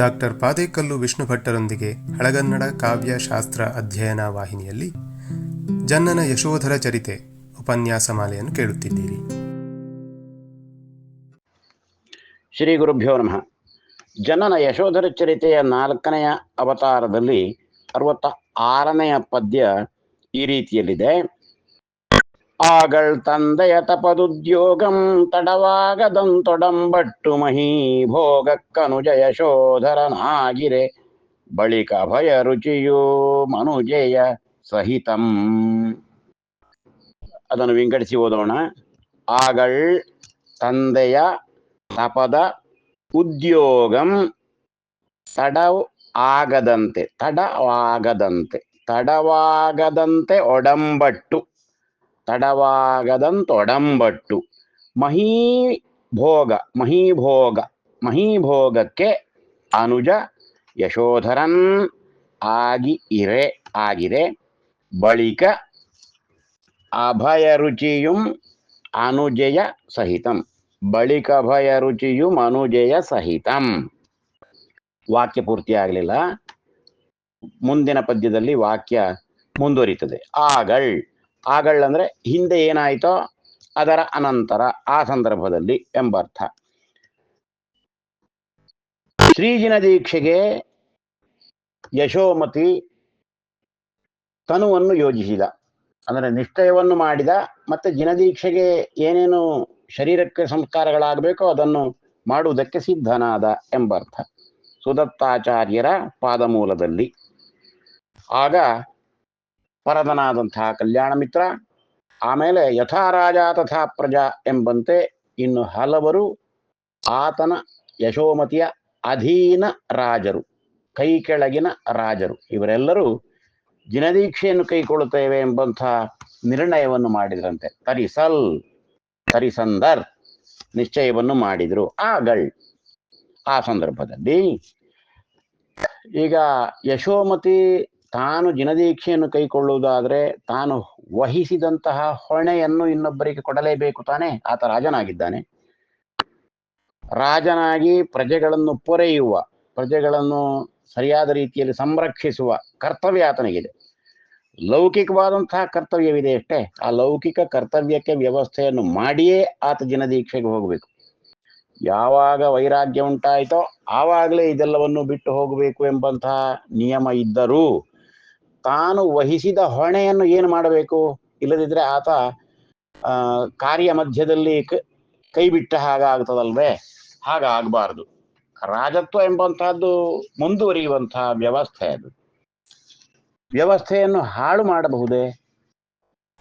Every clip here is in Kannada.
ಡಾಕ್ಟರ್ ಪಾದೇಕಲ್ಲು ವಿಷ್ಣು ಭಟ್ಟರೊಂದಿಗೆ ಹಳಗನ್ನಡ ಕಾವ್ಯ ಶಾಸ್ತ್ರ ಅಧ್ಯಯನ ವಾಹಿನಿಯಲ್ಲಿ ಜನ್ನನ ಯಶೋಧರ ಚರಿತೆ ಉಪನ್ಯಾಸ ಮಾಲೆಯನ್ನು ಕೇಳುತ್ತಿದ್ದೀರಿ. ಶ್ರೀ ಗುರುಭ್ಯೋ ನಮಃ. ಜನನ ಯಶೋಧರ ಚರಿತೆಯ ನಾಲ್ಕನೆಯ ಅವತಾರದಲ್ಲಿ ಅರವತ್ತ ಆರನೆಯ ಪದ್ಯ ಈ ರೀತಿಯಲ್ಲಿದೆ. ಆಗಳ್ ತಂದೆಯ ತಪದುದ್ಯೋಗಂ ತಡವಾಗದಂತೊಡಂಬಟ್ಟು ಮಹೀ ಭೋಗಕ್ಕನುಜ ಯಶೋಧರನಾಗಿರೆ ಬಳಿಕ ಭಯ ರುಚಿಯೂ ಮನುಜಯ ಸಹಿತಂ. ಅದನ್ನು ವಿಂಗಡಿಸಿ ಓದೋಣ. ಆಗಳ್ ತಂದೆಯ ತಪದ ಉದ್ಯೋಗಂ ತಡವ್ ಆಗದಂತೆ, ತಡವಾಗದಂತೆ ತಡವಾಗದಂತೆ ಒಡಂಬಟ್ಟು. ತಡವಾಗದಂತೊಡಂಬಟ್ಟು ಮಹೀ ಭೋಗ ಮಹೀಭೋಗ ಮಹೀಭೋಗಕ್ಕೆ ಅನುಜ ಯಶೋಧರನ್ ಆಗಿ ಇರೆ ಆಗಿದೆ ಬಳಿಕ ಅಭಯರುಚಿಯುಂ ಅನುಜಯ ಸಹಿತಂ. ಬಳಿಕ ಅಭಯ ರುಚಿಯು ಅನುಜಯ ಸಹಿತಂ. ವಾಕ್ಯ ಪೂರ್ತಿ ಆಗಲಿಲ್ಲ. ಮುಂದಿನ ಪದ್ಯದಲ್ಲಿ ವಾಕ್ಯ ಮುಂದುವರಿತದೆ. ಆಗಳ್ ಆಗಳ್ ಅಂದ್ರೆ ಹಿಂದೆ ಏನಾಯ್ತೋ ಅದರ ಅನಂತರ ಆ ಸಂದರ್ಭದಲ್ಲಿ ಎಂಬರ್ಥ ಶ್ರೀಜಿನ ದೀಕ್ಷೆಗೆ ಯಶೋಮತಿ ತನುವನ್ನು ಯೋಜಿಸಿದ. ಅಂದರೆ ನಿಶ್ಚಯವನ್ನು ಮಾಡಿದ ಮತ್ತೆ ಜಿನದೀಕ್ಷೆಗೆ ಏನೇನು ಶರೀರಕ್ಕೆ ಸಂಸ್ಕಾರಗಳಾಗಬೇಕೋ ಅದನ್ನು ಮಾಡುವುದಕ್ಕೆ ಸಿದ್ಧನಾದ ಎಂಬರ್ಥ ಸುದತ್ತಾಚಾರ್ಯರ ಪಾದಮೂಲದಲ್ಲಿ. ಆಗ ಪರದನಾದಂತಹ ಕಲ್ಯಾಣ ಮಿತ್ರ, ಆಮೇಲೆ ಯಥಾ ರಾಜ ತಥಾ ಪ್ರಜಾ ಎಂಬಂತೆ ಇನ್ನು ಹಲವರು ಆತನ ಯಶೋಮತಿಯ ಅಧೀನ ರಾಜರು, ಕೈ ಕೆಳಗಿನ ರಾಜರು. ಇವರೆಲ್ಲರೂ ದಿನದೀಕ್ಷೆಯನ್ನು ಕೈಗೊಳ್ಳುತ್ತೇವೆ ಎಂಬಂತಹ ನಿರ್ಣಯವನ್ನು ಮಾಡಿದ್ರಂತೆ ತರಿಸಲ್, ತರಿಸಂದರ್ ನಿಶ್ಚಯವನ್ನು ಮಾಡಿದ್ರು. ಆಗಳ್ ಆ ಸಂದರ್ಭದಲ್ಲಿ ಈಗ ಯಶೋಮತಿ ತಾನು ಜಿನದೀಕ್ಷೆಯನ್ನು ಕೈಕೊಳ್ಳುವುದಾದ್ರೆ ತಾನು ವಹಿಸಿದಂತಹ ಹೊಣೆಯನ್ನು ಇನ್ನೊಬ್ಬರಿಗೆ ಕೊಡಲೇಬೇಕು ತಾನೇ? ಆತ ರಾಜನಾಗಿದ್ದಾನೆ. ರಾಜನಾಗಿ ಪ್ರಜೆಗಳನ್ನು ಪೊರೆಯುವ, ಪ್ರಜೆಗಳನ್ನು ಸರಿಯಾದ ರೀತಿಯಲ್ಲಿ ಸಂರಕ್ಷಿಸುವ ಕರ್ತವ್ಯ ಆತನಿಗಿದೆ. ಲೌಕಿಕವಾದಂತಹ ಕರ್ತವ್ಯವಿದೆ ಅಷ್ಟೇ. ಆ ಲೌಕಿಕ ಕರ್ತವ್ಯಕ್ಕೆ ವ್ಯವಸ್ಥೆಯನ್ನು ಮಾಡಿಯೇ ಆತ ಜಿನದೀಕ್ಷೆಗೆ ಹೋಗಬೇಕು. ಯಾವಾಗ ವೈರಾಗ್ಯ ಉಂಟಾಯಿತೋ ಆವಾಗಲೇ ಇದೆಲ್ಲವನ್ನು ಬಿಟ್ಟು ಹೋಗಬೇಕು ಎಂಬಂತಹ ನಿಯಮ ಇದ್ದರೂ ತಾನು ವಹಿಸಿದ ಹೊಣೆಯನ್ನು ಏನು ಮಾಡಬೇಕು? ಇಲ್ಲದಿದ್ರೆ ಆತ ಕಾರ್ಯ ಮಧ್ಯದಲ್ಲಿ ಕೈ ಬಿಟ್ಟ ಹಾಗಾಗ್ತದಲ್ವೇ ಹಾಗಾಗಬಾರ್ದು ರಾಜತ್ವ ಎಂಬಂತಹದ್ದು ಮುಂದುವರಿಯುವಂತಹ ವ್ಯವಸ್ಥೆ ಅದು. ವ್ಯವಸ್ಥೆಯನ್ನು ಹಾಳು ಮಾಡಬಹುದೇ?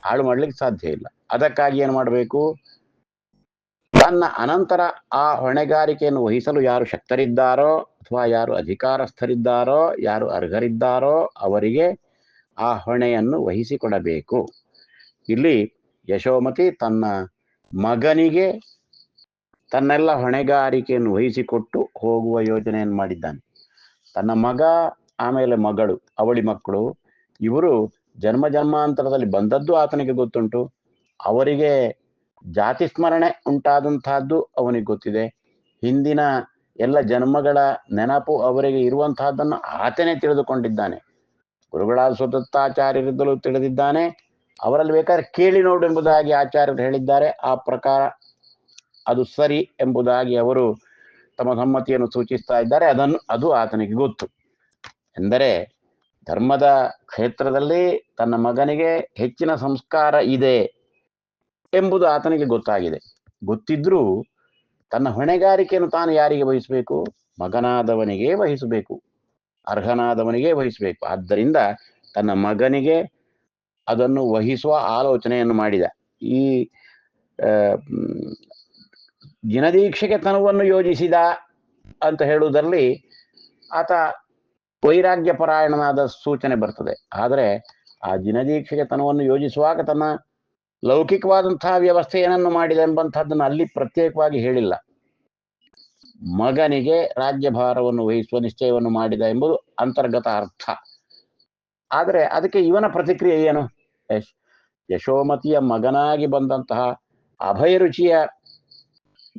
ಹಾಳು ಮಾಡ್ಲಿಕ್ಕೆ ಸಾಧ್ಯ ಇಲ್ಲ. ಅದಕ್ಕಾಗಿ ಏನು ಮಾಡಬೇಕು? ತನ್ನ ಅನಂತರ ಆ ಹೊಣೆಗಾರಿಕೆಯನ್ನು ವಹಿಸಲು ಯಾರು ಶಕ್ತರಿದ್ದಾರೋ, ಅಥವಾ ಯಾರು ಅಧಿಕಾರಸ್ಥರಿದ್ದಾರೋ, ಯಾರು ಅರ್ಹರಿದ್ದಾರೋ ಅವರಿಗೆ ಆ ಹೊಣೆಯನ್ನು ವಹಿಸಿಕೊಡಬೇಕು. ಇಲ್ಲಿ ಯಶೋಮತಿ ತನ್ನ ಮಗನಿಗೆ ತನ್ನೆಲ್ಲ ಹೊಣೆಗಾರಿಕೆಯನ್ನು ವಹಿಸಿಕೊಟ್ಟು ಹೋಗುವ ಯೋಜನೆಯನ್ನು ಮಾಡಿದ್ದಾನೆ. ತನ್ನ ಮಗ, ಆಮೇಲೆ ಮಗಳು, ಅವಳಿ ಮಕ್ಕಳು, ಇವರು ಜನ್ಮ ಜನ್ಮಾಂತರದಲ್ಲಿ ಬಂದದ್ದು ಆತನಿಗೆ ಗೊತ್ತುಂಟು. ಅವರಿಗೆ ಜಾತಿ ಸ್ಮರಣೆ ಉಂಟಾದಂತಹದ್ದು ಅವನಿಗೆ ಗೊತ್ತಿದೆ. ಹಿಂದಿನ ಎಲ್ಲ ಜನ್ಮಗಳ ನೆನಪು ಅವರಿಗೆ ಇರುವಂತಹದ್ದನ್ನು ಆತನೇ ತಿಳಿದುಕೊಂಡಿದ್ದಾನೆ. ಗುರುಗಳಾದ ಸ್ವದತ್ತಾಚಾರ್ಯರಿದ್ದಲೂ ತಿಳಿದಿದ್ದಾನೆ. ಅವರಲ್ಲಿ ಬೇಕಾದ್ರೆ ಕೇಳಿ ನೋಡು ಎಂಬುದಾಗಿ ಆಚಾರ್ಯರು ಹೇಳಿದ್ದಾರೆ. ಆ ಪ್ರಕಾರ ಅದು ಸರಿ ಎಂಬುದಾಗಿ ಅವರು ತಮ್ಮ ಸಮ್ಮತಿಯನ್ನು ಸೂಚಿಸ್ತಾ ಇದ್ದಾರೆ. ಅದನ್ನು, ಅದು ಆತನಿಗೆ ಗೊತ್ತು. ಎಂದರೆ ಧರ್ಮದ ಕ್ಷೇತ್ರದಲ್ಲಿ ತನ್ನ ಮಗನಿಗೆ ಹೆಚ್ಚಿನ ಸಂಸ್ಕಾರ ಇದೆ ಎಂಬುದು ಆತನಿಗೆ ಗೊತ್ತಾಗಿದೆ. ಗೊತ್ತಿದ್ರೂ ತನ್ನ ಹೊಣೆಗಾರಿಕೆಯನ್ನು ತಾನು ಯಾರಿಗೆ ವಹಿಸಬೇಕು? ಮಗನಾದವನಿಗೆ ವಹಿಸಬೇಕು. ಅರ್ಹನಾದವನಿಗೆ ವಹಿಸಬೇಕು. ಆದ್ದರಿಂದ ತನ್ನ ಮಗನಿಗೆ ಅದನ್ನು ವಹಿಸುವ ಆಲೋಚನೆಯನ್ನು ಮಾಡಿದ. ಈ ಜಿನದೀಕ್ಷೆಗೆ ತನುವನ್ನು ಯೋಜಿಸಿದ ಅಂತ ಹೇಳುವುದರಲ್ಲಿ ಆತ ವೈರಾಗ್ಯ ಪರಾಯಣನಾದ ಸೂಚನೆ ಬರ್ತದೆ. ಆದರೆ ಆ ಜಿನದೀಕ್ಷೆಗೆ ತನವನ್ನು ಯೋಜಿಸುವಾಗ ತನ್ನ ಲೌಕಿಕವಾದಂತಹ ವ್ಯವಸ್ಥೆ ಏನನ್ನು ಮಾಡಿದೆ ಎಂಬಂತಹದ್ದನ್ನು ಅಲ್ಲಿ ಪ್ರತ್ಯೇಕವಾಗಿ ಹೇಳಿಲ್ಲ. ಮಗನಿಗೆ ರಾಜ್ಯಭಾರವನ್ನು ವಹಿಸುವ ನಿಶ್ಚಯವನ್ನು ಮಾಡಿದ ಎಂಬುದು ಅಂತರ್ಗತ ಅರ್ಥ. ಆದರೆ ಅದಕ್ಕೆ ಇವನ ಪ್ರತಿಕ್ರಿಯೆ ಏನು? ಯಶ್, ಯಶೋಮತಿಯ ಮಗನಾಗಿ ಬಂದಂತಹ ಅಭಯರುಚಿಯ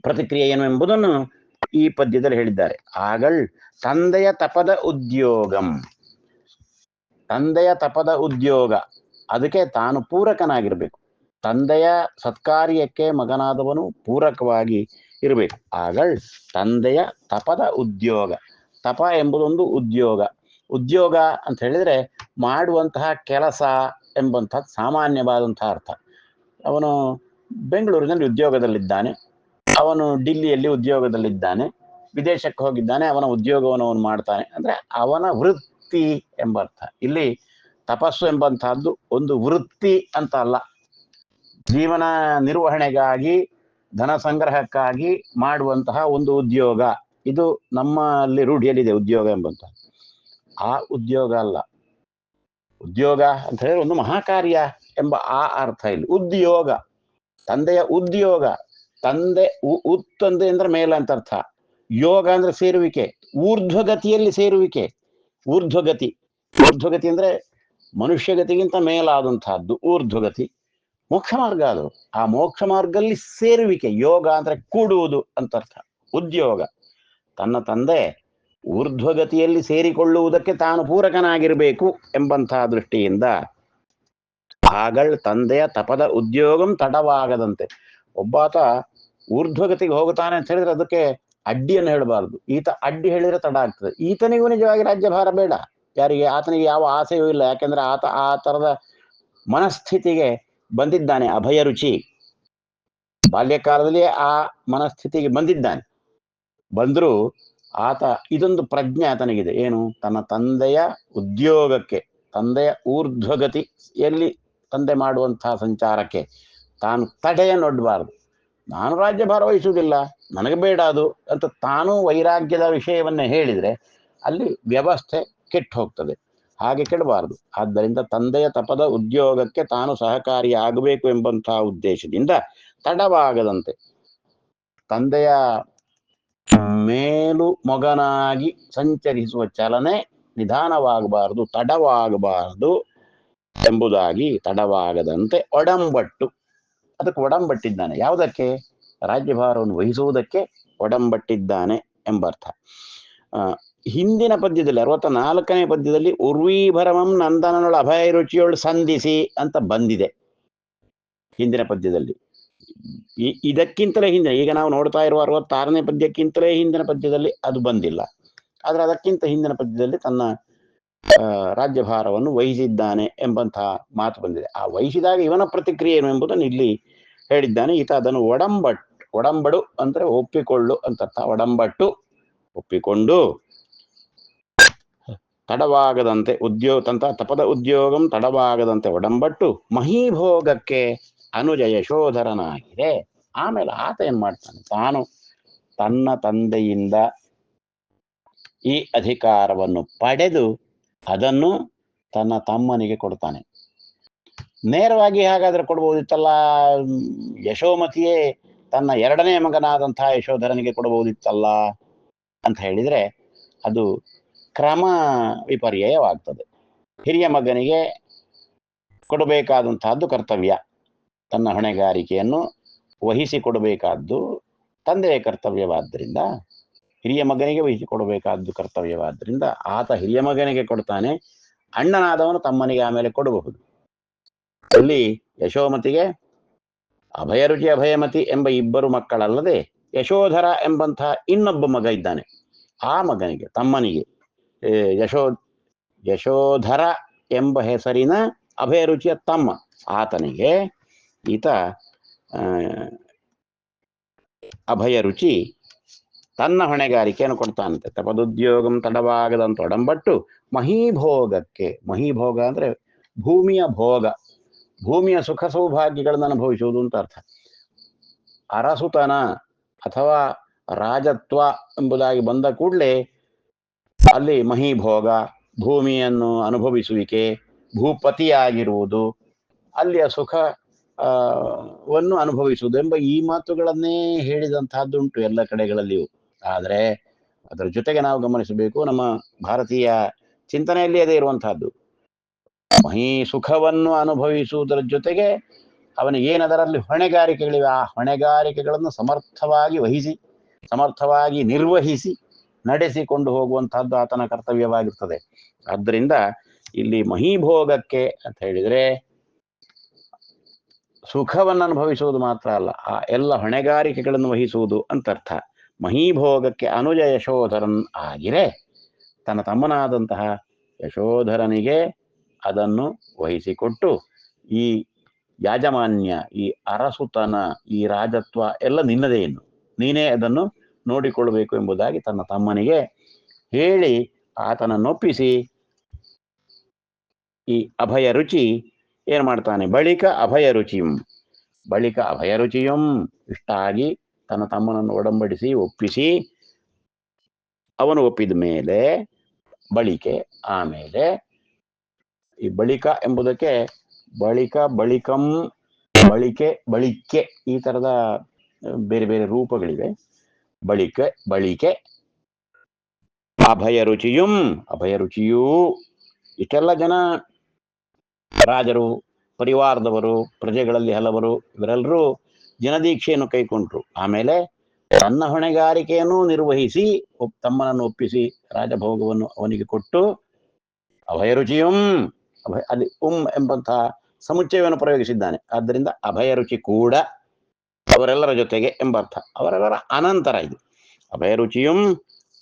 ಪ್ರತಿಕ್ರಿಯೆ ಏನು ಎಂಬುದನ್ನು ಈ ಪದ್ಯದಲ್ಲಿ ಹೇಳಿದ್ದಾರೆ. ಆಗಳ್, ತಂದೆಯ ತಪದ ಉದ್ಯೋಗಂ. ತಂದೆಯ ತಪದ ಉದ್ಯೋಗ. ಅದಕ್ಕೆ ತಾನು ಪೂರಕನಾಗಿರ್ಬೇಕು. ತಂದೆಯ ಸತ್ಕಾರ್ಯಕ್ಕೆ ಮಗನಾದವನು ಪೂರಕವಾಗಿ ಇರಬೇಕು. ಆಗಳ್ ತಂದೆಯ ತಪದ ಉದ್ಯೋಗ. ತಪ ಎಂಬುದೊಂದು ಉದ್ಯೋಗ. ಉದ್ಯೋಗ ಅಂತ ಹೇಳಿದ್ರೆ ಮಾಡುವಂತಹ ಕೆಲಸ ಎಂಬಂಥದ್ದು ಸಾಮಾನ್ಯವಾದಂತಹ ಅರ್ಥ. ಅವನು ಬೆಂಗಳೂರಿನಲ್ಲಿ ಉದ್ಯೋಗದಲ್ಲಿದ್ದಾನೆ. ಅವನು ಡಿಲ್ಲಿಯಲ್ಲಿ ಉದ್ಯೋಗದಲ್ಲಿದ್ದಾನೆ. ವಿದೇಶಕ್ಕೆ ಹೋಗಿದ್ದಾನೆ. ಅವನ ಉದ್ಯೋಗವನ್ನು ಅವನು ಮಾಡ್ತಾನೆ. ಅಂದ್ರೆ ಅವನ ವೃತ್ತಿ ಎಂಬ ಅರ್ಥ. ಇಲ್ಲಿ ತಪಸ್ಸು ಎಂಬಂತಹದ್ದು ಒಂದು ವೃತ್ತಿ ಅಂತ ಅಲ್ಲ. ಜೀವನ ನಿರ್ವಹಣೆಗಾಗಿ ಧನ ಸಂಗ್ರಹಕ್ಕಾಗಿ ಮಾಡುವಂತಹ ಒಂದು ಉದ್ಯೋಗ. ಇದು ನಮ್ಮಲ್ಲಿ ರೂಢಿಯಲ್ಲಿದೆ ಉದ್ಯೋಗ ಎಂಬಂತ. ಆ ಉದ್ಯೋಗ ಅಲ್ಲ. ಉದ್ಯೋಗ ಅಂತ ಹೇಳಿದ್ರೆ ಒಂದು ಮಹಾಕಾರ್ಯ ಎಂಬ ಆ ಅರ್ಥ ಇಲ್ಲಿ. ಉದ್ಯೋಗ. ತಂದೆಯ ಉದ್ಯೋಗ. ತಂದೆ ಉತ್ತಂದೆ ಅಂದ್ರೆ ಮೇಲೆ ಅಂತ ಅರ್ಥ. ಯೋಗ ಅಂದ್ರೆ ಸೇರುವಿಕೆ. ಊರ್ಧ್ವಗತಿಯಲ್ಲಿ ಸೇರುವಿಕೆ. ಊರ್ಧ್ವಗತಿ. ಊರ್ಧ್ವಗತಿ ಅಂದ್ರೆ ಮನುಷ್ಯಗತಿಗಿಂತ ಮೇಲಾದಂತಹದ್ದು. ಊರ್ಧ್ವಗತಿ. ಮೋಕ್ಷ ಮಾರ್ಗ ಅದು. ಆ ಮೋಕ್ಷ ಮಾರ್ಗದಲ್ಲಿ ಸೇರುವಿಕೆ, ಯೋಗ ಅಂದ್ರೆ ಕೂಡುವುದು ಅಂತ ಅರ್ಥ ಉದ್ಯೋಗ. ತನ್ನ ತಂದೆ ಊರ್ಧ್ವಗತಿಯಲ್ಲಿ ಸೇರಿಕೊಳ್ಳುವುದಕ್ಕೆ ತಾನು ಪೂರಕನಾಗಿರಬೇಕು ಎಂಬಂತಹ ದೃಷ್ಟಿಯಿಂದ ಆಗಳ್ ತಂದೆಯ ತಪದ ಉದ್ಯೋಗಂ ತಡವಾಗದಂತೆ. ಒಬ್ಬಾತ ಊರ್ಧ್ವಗತಿಗೆ ಹೋಗುತ್ತಾನೆ ಅಂತ ಹೇಳಿದ್ರೆ ಅದಕ್ಕೆ ಅಡ್ಡಿಯನ್ನು ಹೇಳಬಾರದು. ಈತ ಅಡ್ಡಿ ಹೇಳಿದ್ರೆ ತಡ ಆಗ್ತದೆ. ಈತನಿಗೂ ನಿಜವಾಗಿ ರಾಜ್ಯಭಾರ ಬೇಡ. ಯಾರಿಗೆ, ಆತನಿಗೆ ಯಾವ ಆಸೆಯೂ ಇಲ್ಲ. ಯಾಕೆಂದ್ರೆ ಆತ ಆ ತರದ ಮನಸ್ಥಿತಿಗೆ ಬಂದಿದ್ದಾನೆ, ಅಭಯ ರುಚಿ. ಬಾಲ್ಯಕಾಲದಲ್ಲಿ ಆ ಮನಸ್ಥಿತಿಗೆ ಬಂದಿದ್ದಾನೆ. ಬಂದರೂ ಆತ ಇದೊಂದು ಪ್ರಜ್ಞೆ ಆತನಿಗಿದೆ. ಏನು? ತನ್ನ ತಂದೆಯ ಉದ್ಯೋಗಕ್ಕೆ, ತಂದೆಯ ಊರ್ಧ್ವಗತಿ, ಎಲ್ಲಿ ತಂದೆ ಮಾಡುವಂತಹ ಸಂಚಾರಕ್ಕೆ ತಾನು ತಡೆಯನ್ನೊಡ್ಬಾರದು ನಾನು ರಾಜ್ಯಭಾರ ವಹಿಸುವುದಿಲ್ಲ ನನಗೆ ಬೇಡ ಅದು ಅಂತ ತಾನು ವೈರಾಗ್ಯದ ವಿಷಯವನ್ನೇ ಹೇಳಿದ್ರೆ ಅಲ್ಲಿ ವ್ಯವಸ್ಥೆ ಕೆಟ್ಟು ಹೋಗ್ತದೆ ಹಾಗೆ ಕೆಡಬಾರದು. ಆದ್ದರಿಂದ ತಂದೆಯ ತಪದ ಉದ್ಯೋಗಕ್ಕೆ ತಾನು ಸಹಕಾರಿ ಆಗಬೇಕು ಎಂಬಂತಹ ಉದ್ದೇಶದಿಂದ ತಡವಾಗದಂತೆ. ತಂದೆಯ ಮೇಲು ಮೊಗನಾಗಿ ಸಂಚರಿಸುವ ಚಲನೆ ನಿಧಾನವಾಗಬಾರದು, ತಡವಾಗಬಾರದು ಎಂಬುದಾಗಿ ತಡವಾಗದಂತೆ ಒಡಂಬಟ್ಟು. ಅದಕ್ಕೆ ಒಡಂಬಟ್ಟಿದ್ದಾನೆ. ಯಾವುದಕ್ಕೆ? ರಾಜ್ಯಭಾರವನ್ನು ವಹಿಸುವುದಕ್ಕೆ ಒಡಂಬಟ್ಟಿದ್ದಾನೆ ಎಂಬರ್ಥ. ಹಿಂದಿನ ಪದ್ಯದಲ್ಲಿ ಅರವತ್ತ ನಾಲ್ಕನೇ ಪದ್ಯದಲ್ಲಿ ಉರ್ವೀಭರಮಂ ನಂದನನೊಳ ಅಭಯ ರುಚಿಯೊಳು ಸಂಧಿಸಿ ಅಂತ ಬಂದಿದೆ ಹಿಂದಿನ ಪದ್ಯದಲ್ಲಿ. ಇದಕ್ಕಿಂತಲೇ ಹಿಂದಿನ, ಈಗ ನಾವು ನೋಡ್ತಾ ಇರುವ ಅರವತ್ತಾರನೇ ಪದ್ಯಕ್ಕಿಂತಲೇ ಹಿಂದಿನ ಪದ್ಯದಲ್ಲಿ ಅದು ಬಂದಿಲ್ಲ. ಆದ್ರೆ ಅದಕ್ಕಿಂತ ಹಿಂದಿನ ಪದ್ಯದಲ್ಲಿ ತನ್ನ ರಾಜ್ಯಭಾರವನ್ನು ವಹಿಸಿದ್ದಾನೆ ಎಂಬಂತಹ ಮಾತು ಬಂದಿದೆ. ಆ ವಹಿಸಿದಾಗ ಇವನ ಪ್ರತಿಕ್ರಿಯೆ ಏನು ಎಂಬುದನ್ನು ಇಲ್ಲಿ ಹೇಳಿದ್ದಾನೆ. ಈತ ಅದನ್ನು ಒಡಂಬಟ್, ಒಡಂಬಡು ಅಂದ್ರೆ ಒಪ್ಪಿಕೊಳ್ಳು ಅಂತ ಒಡಂಬಟ್ಟು ಒಪ್ಪಿಕೊಂಡು ತಡವಾಗದಂತೆ ಉದ್ಯೋಗ ತಂತ ತಪದ ಉದ್ಯೋಗಂ ತಡವಾಗದಂತೆ ಒಡಂಬಟ್ಟು ಮಹೀಭೋಗಕ್ಕೆ ಅನುಜ ಯಶೋಧರನಾಗಿದೆ ಆಮೇಲೆ ಆತ ಏನ್ ಮಾಡ್ತಾನೆ? ತಾನು ತನ್ನ ತಂದೆಯಿಂದ ಈ ಅಧಿಕಾರವನ್ನು ಪಡೆದು ಅದನ್ನು ತನ್ನ ತಮ್ಮನಿಗೆ ಕೊಡ್ತಾನೆ. ನೇರವಾಗಿ ಹಾಗಾದ್ರೆ ಕೊಡ್ಬೋದಿತ್ತಲ್ಲ? ಯಶೋಮತಿಯೇ, ತನ್ನ ಎರಡನೇ ಮಗನಾದಂತಹ ಯಶೋಧರನಿಗೆ ಕೊಡಬಹುದಿತ್ತಲ್ಲ ಅಂತ ಹೇಳಿದ್ರೆ ಅದು ಕ್ರಮ ವಿಪರ್ಯಯವಾಗ್ತದೆ. ಹಿರಿಯ ಮಗನಿಗೆ ಕೊಡಬೇಕಾದಂತಹದ್ದು ಕರ್ತವ್ಯ. ತನ್ನ ಹೊಣೆಗಾರಿಕೆಯನ್ನು ವಹಿಸಿ ಕೊಡಬೇಕಾದ್ದು ತಂದೆಯ ಕರ್ತವ್ಯವಾದ್ದರಿಂದ, ಹಿರಿಯ ಮಗನಿಗೆ ವಹಿಸಿ ಕೊಡಬೇಕಾದ್ದು ಕರ್ತವ್ಯವಾದ್ದರಿಂದ ಆತ ಹಿರಿಯ ಮಗನಿಗೆ ಕೊಡ್ತಾನೆ, ಅಣ್ಣನಾದವನು ತಮ್ಮನಿಗೆ ಆಮೇಲೆ ಕೊಡಬಹುದು. ಅಲ್ಲಿ ಯಶೋಮತಿಗೆ ಅಭಯರುಚಿ ಅಭಯಮತಿ ಎಂಬ ಇಬ್ಬರು ಮಕ್ಕಳಲ್ಲದೆ ಯಶೋಧರ ಎಂಬಂತಹ ಇನ್ನೊಬ್ಬ ಮಗ ಇದ್ದಾನೆ. ಆ ಮಗನಿಗೆ, ತಮ್ಮನಿಗೆ ಯಶೋ, ಯಶೋಧರ ಎಂಬ ಹೆಸರಿನ ಅಭಯರುಚಿಯ ತಮ್ಮ, ಆತನಿಗೆ ಈತ ಅಭಯರುಚಿ ತನ್ನ ಹೊಣೆಗಾರಿಕೆಯನ್ನು ಕೊಡ್ತಾನಂತೆ. ತಪದುದ್ಯೋಗಂ ತಡವಾಗದಂತ ಒಡಂಬಟ್ಟು ಮಹೀಭೋಗಕ್ಕೆ, ಮಹೀಭೋಗ ಅಂದ್ರೆ ಭೂಮಿಯ ಭೋಗ, ಭೂಮಿಯ ಸುಖ ಸೌಭಾಗ್ಯಗಳನ್ನು ಅನುಭವಿಸುವುದು ಅಂತ ಅರ್ಥ. ಅರಸುತನ ಅಥವಾ ರಾಜತ್ವ ಎಂಬುದಾಗಿ ಬಂದ ಕೂಡಲೇ ಅಲ್ಲಿ ಮಹಿಭೋಗ, ಭೂಮಿಯನ್ನು ಅನುಭವಿಸುವಿಕೆ, ಭೂಪತಿಯಾಗಿರುವುದು, ಅಲ್ಲಿಯ ಸುಖ ವನ್ನು ಅನುಭವಿಸುವುದು ಎಂಬ ಈ ಮಾತುಗಳನ್ನೇ ಹೇಳಿದಂತಹದ್ದುಂಟು ಎಲ್ಲ ಕಡೆಗಳಲ್ಲಿಯೂ. ಆದರೆ ಅದರ ಜೊತೆಗೆ ನಾವು ಗಮನಿಸಬೇಕು, ನಮ್ಮ ಭಾರತೀಯ ಚಿಂತನೆಯಲ್ಲಿ ಅದೇ ಇರುವಂತಹದ್ದು ಮಹಿ ಸುಖವನ್ನು ಅನುಭವಿಸುವುದರ ಜೊತೆಗೆ ಅವನಿಗೆ ಏನದರಲ್ಲಿ ಹೊಣೆಗಾರಿಕೆಗಳಿವೆ, ಆ ಹೊಣೆಗಾರಿಕೆಗಳನ್ನು ಸಮರ್ಥವಾಗಿ ವಹಿಸಿ, ಸಮರ್ಥವಾಗಿ ನಿರ್ವಹಿಸಿ ನಡೆಸಿಕೊಂಡು ಹೋಗುವಂತಹದ್ದು ಆತನ ಕರ್ತವ್ಯವಾಗಿರ್ತದೆ. ಆದ್ದರಿಂದ ಇಲ್ಲಿ ಮಹೀಭೋಗಕ್ಕೆ ಅಂತ ಹೇಳಿದರೆ ಸುಖವನ್ನು ಅನುಭವಿಸುವುದು ಮಾತ್ರ ಅಲ್ಲ, ಆ ಎಲ್ಲ ಹೊಣೆಗಾರಿಕೆಗಳನ್ನು ವಹಿಸುವುದು ಅಂತರ್ಥ ಮಹೀಭೋಗಕ್ಕೆ ಅನುಜ ಯಶೋಧರನ್ ಆಗಿರೆ ತನ್ನ ತಮ್ಮನಾದಂತಹ ಯಶೋಧರನಿಗೆ ಅದನ್ನು ವಹಿಸಿಕೊಟ್ಟು ಈ ಯಾಜಮಾನ್ಯ, ಈ ಅರಸುತನ, ಈ ರಾಜತ್ವ ಎಲ್ಲ ನಿನ್ನದೇ ಇನ್ನು. ನೀನೇ ಅದನ್ನು ನೋಡಿಕೊಳ್ಳಬೇಕು ಎಂಬುದಾಗಿ ತನ್ನ ತಮ್ಮನಿಗೆ ಹೇಳಿ ಆತನನ್ನೊಪ್ಪಿಸಿ. ಈ ಅಭಯ ರುಚಿ ಏನ್ ಮಾಡ್ತಾನೆ? ಬಳಿಕ ಅಭಯ ರುಚಿಯಂ. ಬಳಿಕ ಅಭಯ ರುಚಿಯಂ ಇಷ್ಟಾಗಿ ತನ್ನ ತಮ್ಮನನ್ನು ಒಡಂಬಡಿಸಿ, ಒಪ್ಪಿಸಿ. ಅವನು ಒಪ್ಪಿದ ಮೇಲೆ, ಬಳಿಕೆ, ಆಮೇಲೆ, ಈ ಬಳಿಕ ಎಂಬುದಕ್ಕೆ ಬಳಿಕ ಬಳಿಕಂ ಬಳಿಕೆ ಬಳಿಕೆ ಈ ತರದ ಬೇರೆ ಬೇರೆ ರೂಪಗಳಿವೆ. ಬಳಿಕೆ ಬಳಿಕೆ ಅಭಯ ರುಚಿಯುಂ, ಅಭಯ ರುಚಿಯೂ ಇಷ್ಟೆಲ್ಲ ಜನ ರಾಜರು, ಪರಿವಾರದವರು, ಪ್ರಜೆಗಳಲ್ಲಿ ಹಲವರು, ಇವರೆಲ್ಲರೂ ಜನದೀಕ್ಷೆಯನ್ನು ಕೈಕೊಂಡ್ರು ಆಮೇಲೆ ತನ್ನ ಹೊಣೆಗಾರಿಕೆಯನ್ನು ನಿರ್ವಹಿಸಿ ತಮ್ಮನನ್ನು ಒಪ್ಪಿಸಿ ರಾಜಭೋಗವನ್ನು ಅವನಿಗೆ ಕೊಟ್ಟು, ಅಭಯ ರುಚಿಯುಂ, ಅಭಯ ಅಲ್ಲಿ ಉಂ ಎಂಬಂತಹ ಸಮುಚ್ಚಯವನ್ನು ಪ್ರಯೋಗಿಸಿದ್ದಾನೆ. ಆದ್ದರಿಂದ ಅಭಯ ರುಚಿ ಕೂಡ ಅವರೆಲ್ಲರ ಜೊತೆಗೆ ಎಂಬರ್ಥ ಅವರೆಲ್ಲರ ಅನಂತರ ಇದು. ಅಭಯ ರುಚಿಯುಂ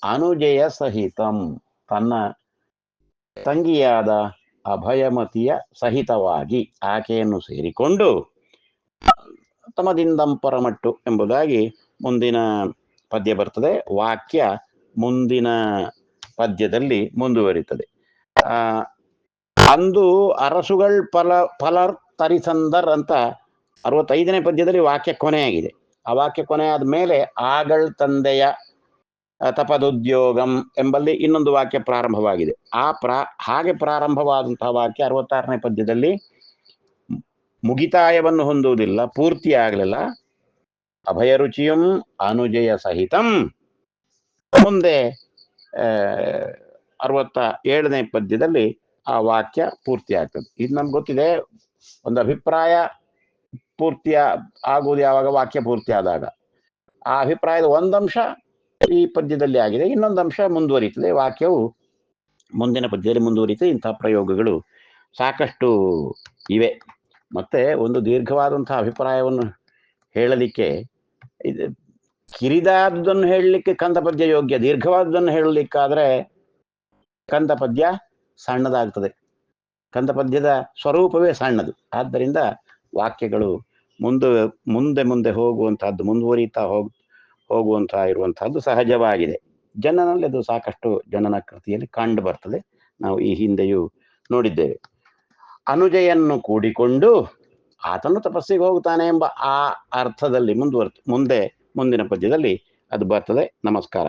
ಅನುಜಯ ಸಹಿತಂ. ತನ್ನ ತಂಗಿಯಾದ ಅಭಯಮತಿಯ ಸಹಿತವಾಗಿ ಆಕೆಯನ್ನು ಸೇರಿಕೊಂಡು ತಮದಿಂದಂಪರಮಟ್ಟು ಎಂಬುದಾಗಿ ಮುಂದಿನ ಪದ್ಯ ಬರ್ತದೆ. ವಾಕ್ಯ ಮುಂದಿನ ಪದ್ಯದಲ್ಲಿ ಮುಂದುವರಿತದೆ ಆ ಅಂದು ಅರಸುಗಳ್ ಫಲ ಫಲರ್ ತರಿಸಂದರ್ ಅಂತ ಅರವತ್ತೈದನೇ ಪದ್ಯದಲ್ಲಿ ವಾಕ್ಯ ಕೊನೆಯಾಗಿದೆ. ಆ ವಾಕ್ಯ ಕೊನೆ ಆದ್ಮೇಲೆ ಆಗಳ್ ತಂದೆಯ ತಪದುದ್ಯೋಗಂ ಎಂಬಲ್ಲಿ ಇನ್ನೊಂದು ವಾಕ್ಯ ಪ್ರಾರಂಭವಾಗಿದೆ. ಆ ಪ್ರಾ, ಹಾಗೆ ಪ್ರಾರಂಭವಾದಂತಹ ವಾಕ್ಯ ಅರವತ್ತಾರನೇ ಪದ್ಯದಲ್ಲಿ ಮುಗಿತಾಯವನ್ನು ಹೊಂದುವುದಿಲ್ಲ, ಪೂರ್ತಿ ಆಗಲಿಲ್ಲ. ಅಭಯ ರುಚಿಯಂ ಅನುಜಯ ಸಹಿತಂ. ಮುಂದೆ ಅರವತ್ತ ಏಳನೇ ಪದ್ಯದಲ್ಲಿ ಆ ವಾಕ್ಯ ಪೂರ್ತಿ ಆಗ್ತದೆ ಇದು ನಮ್ಗೆ ಗೊತ್ತಿದೆ, ಒಂದು ಅಭಿಪ್ರಾಯ ಪೂರ್ತಿಯ ಆಗುವುದು ಯಾವಾಗ? ವಾಕ್ಯ ಪೂರ್ತಿ ಆದಾಗ. ಆ ಅಭಿಪ್ರಾಯದ ಒಂದಂಶ ಈ ಪದ್ಯದಲ್ಲಿ ಆಗಿದೆ, ಇನ್ನೊಂದು ಅಂಶ ಮುಂದುವರಿತದೆ ವಾಕ್ಯವು ಮುಂದಿನ ಪದ್ಯದಲ್ಲಿ ಮುಂದುವರಿತದೆ ಇಂತಹ ಪ್ರಯೋಗಗಳು ಸಾಕಷ್ಟು ಇವೆ. ಮತ್ತೆ ಒಂದು ದೀರ್ಘವಾದಂತಹ ಅಭಿಪ್ರಾಯವನ್ನು ಹೇಳಲಿಕ್ಕೆ ಇದು ಕಿರಿದಾದದನ್ನು ಹೇಳಲಿಕ್ಕೆ ಕಂದ ಪದ್ಯ ಯೋಗ್ಯ ದೀರ್ಘವಾದದನ್ನು ಹೇಳಲಿಕ್ಕಾದ್ರೆ ಕಂದ ಪದ್ಯ ಸಣ್ಣದಾಗ್ತದೆ. ಕಂದ ಪದ್ಯದ ಸ್ವರೂಪವೇ ಸಣ್ಣದು. ಆದ್ದರಿಂದ ವಾಕ್ಯಗಳು ಮುಂದೆ ಮುಂದೆ ಮುಂದೆ ಹೋಗುವಂತಹದ್ದು, ಮುಂದುವರಿತಾ ಹೋಗ್ ಹೋಗುವಂತಹ ಇರುವಂತಹದ್ದು ಸಹಜವಾಗಿದೆ. ಜನನಲ್ಲಿ ಅದು ಸಾಕಷ್ಟು ಜನನ ಕೃತಿಯಲ್ಲಿ ಕಂಡು ಬರ್ತದೆ. ನಾವು ಈ ಹಿಂದೆಯೂ ನೋಡಿದ್ದೇವೆ. ಅನುಜಯನ್ನು ಕೂಡಿಕೊಂಡು ಆತನು ತಪಸ್ಸಿಗೆ ಹೋಗುತ್ತಾನೆ ಎಂಬ ಆ ಅರ್ಥದಲ್ಲಿ ಮುಂದುವರ್ತ, ಮುಂದೆ, ಮುಂದಿನ ಪದ್ಯದಲ್ಲಿ ಅದು ಬರ್ತದೆ. ನಮಸ್ಕಾರ.